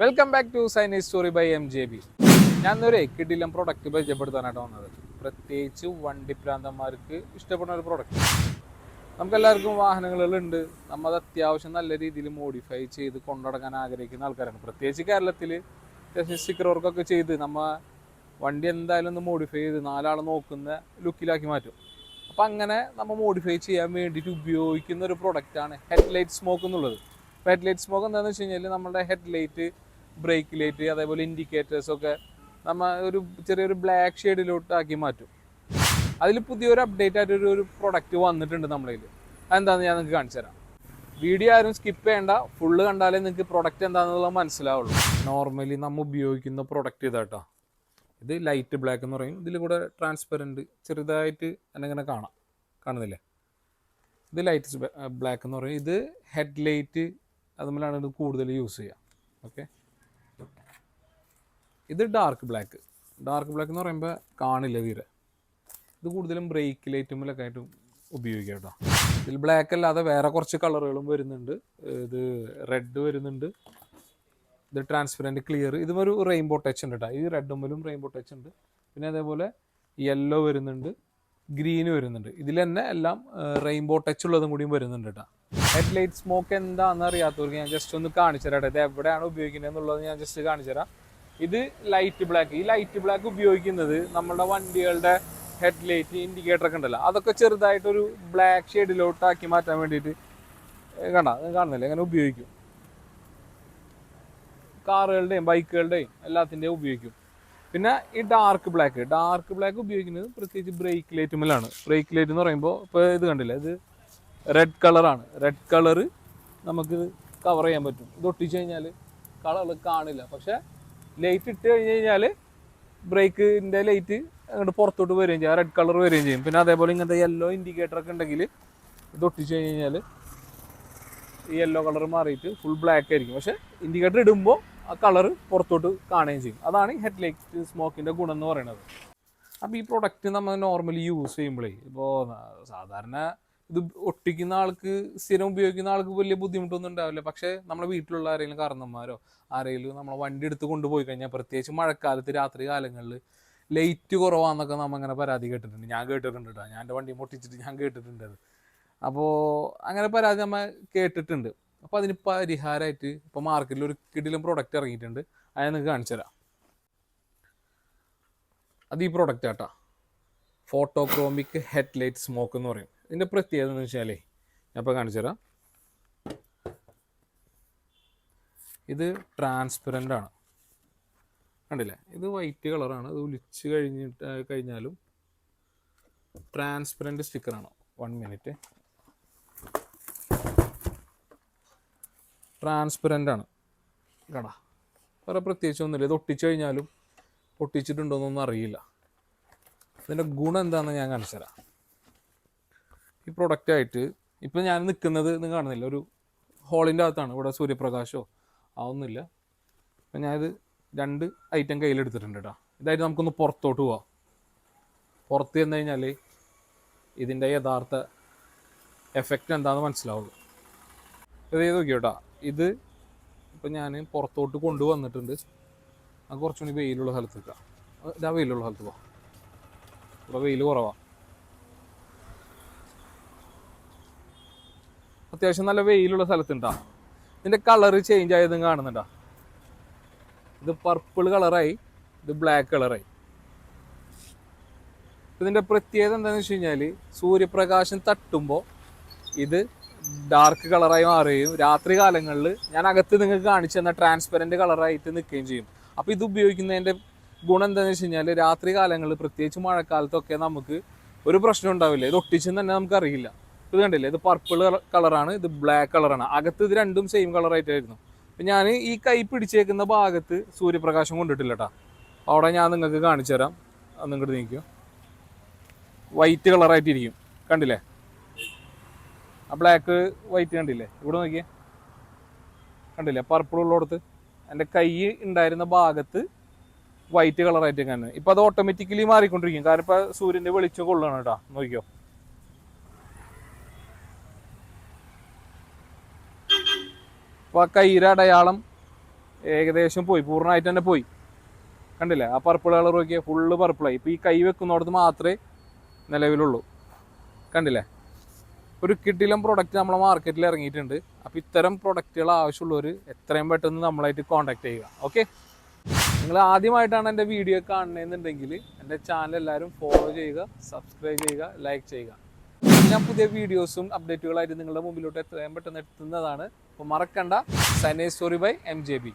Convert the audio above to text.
Welcome back to Saini story by M J B ഞാൻ ഒരു കിഡിലം product പരിചയപ്പെടുത്താനായിട്ട് വന്നത്. പ്രത്യേകിച്ച് വണ്ടി പ്രാന്തന്മാർക്ക് ഇഷ്ടപ്പെടുന്ന ഒരു പ്രൊഡക്റ്റ് നമുക്കെല്ലാവർക്കും വാഹനങ്ങളുണ്ട് നമ്മൾ അത് അത്യാവശ്യം നല്ല രീതിയിൽ മോഡിഫൈ ചെയ്ത് കൊണ്ടുനടക്കാൻ ആഗ്രഹിക്കുന്ന ആൾക്കാരാണ്. പ്രത്യേകിച്ച് കേരളത്തിൽ അത്യാവശ്യം ചെയ്ത് നമ്മൾ വണ്ടി എന്തായാലും ഒന്ന് മോഡിഫൈ ചെയ്ത് നാലാൾ നോക്കുന്ന ലുക്കിലാക്കി മാറ്റും. അപ്പം അങ്ങനെ നമ്മൾ മോഡിഫൈ ചെയ്യാൻ വേണ്ടിയിട്ട് ഉപയോഗിക്കുന്ന ഒരു പ്രൊഡക്റ്റാണ് ഹെഡ്ലൈറ്റ് സ്മോക്ക് എന്നുള്ളത്. അപ്പോൾ ഹെഡ് ലൈറ്റ് സ്മോക്ക് എന്താണെന്ന് വെച്ച് കഴിഞ്ഞാൽ നമ്മുടെ ഹെഡ് ലൈറ്റ് ബ്രേക്ക് ലൈറ്റ് അതേപോലെ ഇൻഡിക്കേറ്റേഴ്സ് ഒക്കെ നമ്മൾ ഒരു ചെറിയൊരു ബ്ലാക്ക് ഷെയ്ഡിലോട്ട് ആക്കി മാറ്റും. അതിൽ പുതിയൊരു അപ്ഡേറ്റ് ആയിട്ട് ഒരു- ഒരു പ്രൊഡക്റ്റ് വന്നിട്ടുണ്ട് നമ്മളതിൽ അതെന്താണെന്ന് ഞാൻ നിങ്ങൾക്ക് കാണിച്ചു തരാം. വീഡിയോ ആരും സ്കിപ്പ് ചെയ്യേണ്ട. ഫുള്ള് കണ്ടാലേ നിങ്ങൾക്ക് പ്രൊഡക്റ്റ് എന്താണെന്നുള്ളത് മനസ്സിലാവുള്ളൂ. നോർമലി നമ്മൾ ഉപയോഗിക്കുന്ന പ്രൊഡക്റ്റ് ഇതാട്ടോ. ഇത് ലൈറ്റ് ബ്ലാക്ക് എന്ന് പറയും. ഇതിൽ കൂടെ ട്രാൻസ്പെറന്റ് ചെറുതായിട്ട് എന്നെങ്ങനെ കാണാം. കാണുന്നില്ലേ? ഇത് ലൈറ്റ് ബ്ലാക്ക് എന്ന് പറയും. ഇത് ഹെഡ് ലൈറ്റ് അതുപോലെയാണ് ഇത് കൂടുതൽ യൂസ് ചെയ്യുക ഓക്കെ ഇത് ഡാർക്ക് ബ്ലാക്ക് ഡാർക്ക് ബ്ലാക്ക് എന്ന് പറയുമ്പോൾ കാണില്ല തീരെ. ഇത് കൂടുതലും ബ്രേക്ക് ലൈറ്റുമ്പിലൊക്കെ ആയിട്ട് ഉപയോഗിക്കാം കേട്ടോ. ഇതിൽ ബ്ലാക്ക് അല്ലാതെ വേറെ കുറച്ച് കളറുകളും വരുന്നുണ്ട്. ഇത് റെഡ് വരുന്നുണ്ട്. ഇത് ട്രാൻസ്പെറന്റ് ക്ലിയർ ഇതും ഒരു റെയിൻബോ ടച്ച് ഉണ്ട് കേട്ടോ ഈ റെഡുമ്പിലും റെയിൻബോ ടച്ച് ഉണ്ട്. പിന്നെ അതേപോലെ യെല്ലോ വരുന്നുണ്ട്. ഗ്രീൻ വരുന്നുണ്ട്. ഇതിൽ തന്നെ എല്ലാം റെയിൻബോ ടച്ച് ഉള്ളതും കൂടിയും വരുന്നുണ്ട് കേട്ടോ ഹെഡ് ലൈറ്റ് സ്മോക്ക് എന്താണെന്ന് അറിയാത്തവർക്ക് ഞാൻ ജസ്റ്റ് ഒന്ന് കാണിച്ചു തരാം ഇത് എവിടെയാണ് ഉപയോഗിക്കുന്നത് എന്നുള്ളത് ഞാൻ ജസ്റ്റ് കാണിച്ചു തരാം ഇത് ലൈറ്റ് ബ്ലാക്ക് ഈ ലൈറ്റ് ബ്ലാക്ക് ഉപയോഗിക്കുന്നത് നമ്മുടെ വണ്ടികളുടെ ഹെഡ് ലൈറ്റ് ഇൻഡിക്കേറ്റർ ഒക്കെ ഉണ്ടല്ലോ. അതൊക്കെ ചെറുതായിട്ടൊരു ബ്ലാക്ക് ഷെയ്ഡിലോട്ടാക്കി മാറ്റാൻ വേണ്ടിയിട്ട് കണ്ട? കാണുന്നില്ല? അങ്ങനെ ഉപയോഗിക്കും. കാറുകളുടെയും ബൈക്കുകളുടെയും എല്ലാത്തിന്റെയും ഉപയോഗിക്കും. പിന്നെ ഈ ഡാർക്ക് ബ്ലാക്ക് ഡാർക്ക് ബ്ലാക്ക് ഉപയോഗിക്കുന്നത് പ്രത്യേകിച്ച് ബ്രേക്ക് ലൈറ്റുമ്മലാണ് ബ്രേക്ക് ലൈറ്റ് എന്ന് പറയുമ്പോൾ ഇപ്പോൾ ഇത് കണ്ടില്ല? ഇത് റെഡ് കളറാണ് റെഡ് കളറ് നമുക്ക് കവർ ചെയ്യാൻ പറ്റും. ഇത് ഒട്ടിച്ച് കഴിഞ്ഞാൽ കളർ കാണില്ല പക്ഷെ ലൈറ്റ് ഇട്ട് കഴിഞ്ഞ് കഴിഞ്ഞാൽ ബ്രേക്കിന്റെ ലൈറ്റ് അങ്ങോട്ട് പുറത്തോട്ട് വരികയും ചെയ്യും. റെഡ് കളർ വരികയും ചെയ്യും. പിന്നെ അതേപോലെ ഇങ്ങനത്തെ യെല്ലോ ഇൻഡിക്കേറ്റർ ഒക്കെ ഉണ്ടെങ്കിൽ ഇത് ഒട്ടിച്ച് കഴിഞ്ഞ് കഴിഞ്ഞാൽ ഈ യെല്ലോ കളർ മാറിയിട്ട് ഫുൾ ബ്ലാക്ക് ആയിരിക്കും. പക്ഷേ ഇൻഡിക്കേറ്റർ ഇടുമ്പോൾ ആ കളർ പുറത്തോട്ട് കാണുകയും ചെയ്യും. അതാണ് ഹെഡ് ലൈറ്റ് സ്മോക്കിന്റെ ഗുണം എന്ന് പറയുന്നത്. അപ്പോൾ ഈ പ്രൊഡക്റ്റ് നമ്മൾ നോർമലി യൂസ് ചെയ്യുമ്പോഴേ ഇപ്പോൾ സാധാരണ ഇത് ഒട്ടിക്കുന്ന ആൾക്ക് സ്ഥിരം ഉപയോഗിക്കുന്ന ആൾക്ക് വലിയ ബുദ്ധിമുട്ടൊന്നും ഉണ്ടാവില്ല. പക്ഷെ നമ്മുടെ വീട്ടിലുള്ള ആരെങ്കിലും കാരണന്മാരോ ആരെങ്കിലും നമ്മളെ വണ്ടി എടുത്ത് കൊണ്ടുപോയി കഴിഞ്ഞാൽ പ്രത്യേകിച്ച് മഴക്കാലത്ത് രാത്രി കാലങ്ങളിൽ ലൈറ്റ് കുറവാന്നൊക്കെ നമ്മ അങ്ങനെ പരാതി കേട്ടിട്ടുണ്ട്. ഞാൻ കേട്ടിട്ടുണ്ട് കേട്ടോ ഞാൻ എന്റെ വണ്ടി പൊട്ടിച്ചിട്ട് ഞാൻ കേട്ടിട്ടുണ്ട് അത്. അപ്പോൾ അങ്ങനെ പരാതി നമ്മൾ കേട്ടിട്ടുണ്ട്. അപ്പോൾ അതിന് പരിഹാരമായിട്ട് ഇപ്പോൾ മാർക്കറ്റിൽ ഒരു കിടിലും പ്രൊഡക്റ്റ് ഇറങ്ങിയിട്ടുണ്ട്. അത് നിങ്ങൾക്ക് കാണിച്ചു തരാം. അത് ഈ പ്രൊഡക്റ്റ് ആട്ടാ ഫോട്ടോക്രോമിക് ഹെഡ് ലൈറ്റ് സ്മോക്ക് എന്ന് പറയും. ഇതിന്റെ പ്രത്യേകത എന്ന് വെച്ചാലേ ഞാൻ ഇപ്പോൾ കാണിച്ചു തരാം. ഇത് ട്രാൻസ്പെറന്റ് ആണ്. കണ്ടില്ലേ? ഇത് വൈറ്റ് കളറാണ് ഇത് ഒലിച്ച് കഴിഞ്ഞിട്ട് കഴിഞ്ഞാലും ട്രാൻസ്പെറന്റ് സ്റ്റിക്കറാണ് വൺ മിനിറ്റ് ട്രാൻസ്പെറന്റ് ആണ്. കടാ വേറെ പ്രത്യേകിച്ച് ഒന്നുമില്ല. ഇത് ഒട്ടിച്ചു കഴിഞ്ഞാലും ഒട്ടിച്ചിട്ടുണ്ടോയെന്നൊന്നും അറിയില്ല. ഇതിന്റെ ഗുണം എന്താണെന്ന് ഞാൻ കാണിച്ചു തരാം. ഈ പ്രൊഡക്റ്റായിട്ട് ഇപ്പം ഞാൻ നിൽക്കുന്നത് നിങ്ങൾ കാണുന്നില്ല ഒരു ഹോളിന്റെ അകത്താണ് ഇവിടെ സൂര്യപ്രകാശമോ അതൊന്നുമില്ല അപ്പം ഞാനിത് രണ്ട് ഐറ്റം കയ്യിലെടുത്തിട്ടുണ്ട് കേട്ടോ ഇതായിട്ട് നമുക്കൊന്ന് പുറത്തോട്ട് പോവാം. പുറത്ത് ചെന്ന് കഴിഞ്ഞാൽ ഇതിന്റെ യഥാർത്ഥ എഫക്റ്റ് എന്താണെന്ന് മനസ്സിലാവുള്ളൂ. ഇത് ചെയ്ത് നോക്കി കേട്ടോ ഇത് ഇപ്പം ഞാൻ പുറത്തോട്ട് കൊണ്ടുവന്നിട്ടുണ്ട്. അത് കുറച്ചുകൂടി വെയിലുള്ള സ്ഥലത്ത് നിൽക്കാം ഇതാ വെയിലുള്ള സ്ഥലത്ത് പോവാം. ഇവിടെ വെയിൽ കുറവാണ് അത്യാവശ്യം നല്ല വെയിലുള്ള സ്ഥലത്തുണ്ടാ. ഇതിന്റെ കളർ ചേഞ്ച് ആയതും കാണുന്നുണ്ടാ. ഇത് പർപ്പിൾ കളറായി ഇത് ബ്ലാക്ക് കളറായി ഇതിന്റെ പ്രത്യേകത എന്താണെന്ന് വെച്ച് കഴിഞ്ഞാൽ സൂര്യപ്രകാശം തട്ടുമ്പോൾ ഇത് ഡാർക്ക് കളറായി മാറുകയും രാത്രി കാലങ്ങളിൽ ഞാൻ അകത്ത് നിങ്ങൾക്ക് കാണിച്ചു തന്ന ട്രാൻസ്പെറന്റ് കളറായിട്ട് നിൽക്കുകയും ചെയ്യും. അപ്പോൾ ഇത് ഉപയോഗിക്കുന്നതിന്റെ ഗുണം എന്താണെന്ന് വെച്ച് കഴിഞ്ഞാൽ രാത്രി കാലങ്ങളിൽ പ്രത്യേകിച്ച് മഴക്കാലത്തൊക്കെ നമുക്ക് ഒരു പ്രശ്നം ഉണ്ടാവില്ല. ഇത് ഒട്ടിച്ചെന്ന് തന്നെ നമുക്ക് അറിയില്ല ഇത് കണ്ടില്ലേ? ഇത് പർപ്പിൾ കളറാണ് ഇത് ബ്ലാക്ക് കളറാണ് അകത്ത് ഇത് രണ്ടും സെയിം കളറായിട്ടായിരുന്നു അപ്പം ഞാൻ ഈ കൈ പിടിച്ചേക്കുന്ന ഭാഗത്ത് സൂര്യപ്രകാശം കൊണ്ടിട്ടില്ല കേട്ടോ അവിടെ ഞാൻ നിങ്ങൾക്ക് കാണിച്ചു തരാം. നിങ്ങോട്ട് നീക്കും. വൈറ്റ് കളറായിട്ടിരിക്കും കണ്ടില്ലേ? ആ ബ്ലാക്ക് വൈറ്റ് കണ്ടില്ലേ? ഇവിടെ നോക്കിയേ. കണ്ടില്ലേ? പർപ്പിൾ ഉള്ളിടത്ത്. എന്റെ കൈ ഉണ്ടായിരുന്ന ഭാഗത്ത് വൈറ്റ് കളറായിട്ട് കാണുന്നത് ഇപ്പം അത് ഓട്ടോമാറ്റിക്കലി മാറിക്കൊണ്ടിരിക്കും. കാരണം ഇപ്പം സൂര്യന്റെ വെളിച്ചം കൊള്ളണം കേട്ടോ. നോക്കിയോ? അപ്പോൾ ആ അടയാളം ഏകദേശം പോയി പൂർണമായിട്ട് തന്നെ പോയി. കണ്ടില്ലേ? ആ പർപ്പിൾ കളർ നോക്കിയാൽ ഫുള്ള് പർപ്പിളായി ഇപ്പോൾ ഈ കൈ വെക്കുന്നിടത്ത് മാത്രമേ നിലവിലുള്ളൂ. കണ്ടില്ലേ? ഒരു കിട്ടിലും പ്രൊഡക്റ്റ് നമ്മളെ മാർക്കറ്റിൽ ഇറങ്ങിയിട്ടുണ്ട്. അപ്പോൾ ഇത്തരം പ്രൊഡക്റ്റുകൾ ആവശ്യമുള്ളവർ എത്രയും പെട്ടെന്ന് നമ്മളായിട്ട് കോൺടാക്ട് ചെയ്യുക. ഓക്കെ നിങ്ങൾ ആദ്യമായിട്ടാണ് എന്റെ വീഡിയോ കാണുന്നതെന്നുണ്ടെങ്കിൽ എന്റെ ചാനൽ എല്ലാവരും ഫോളോ ചെയ്യുക സബ്സ്ക്രൈബ് ചെയ്യുക ലൈക്ക് ചെയ്യുക. ഞാൻ പുതിയ വീഡിയോസും അപ്ഡേറ്റുകളായിട്ട് നിങ്ങളുടെ മുമ്പിലോട്ട് എത്രയും പെട്ടെന്ന് എത്തുന്നതാണ്. അപ്പോൾ മറക്കണ്ട Sanae story by M J B.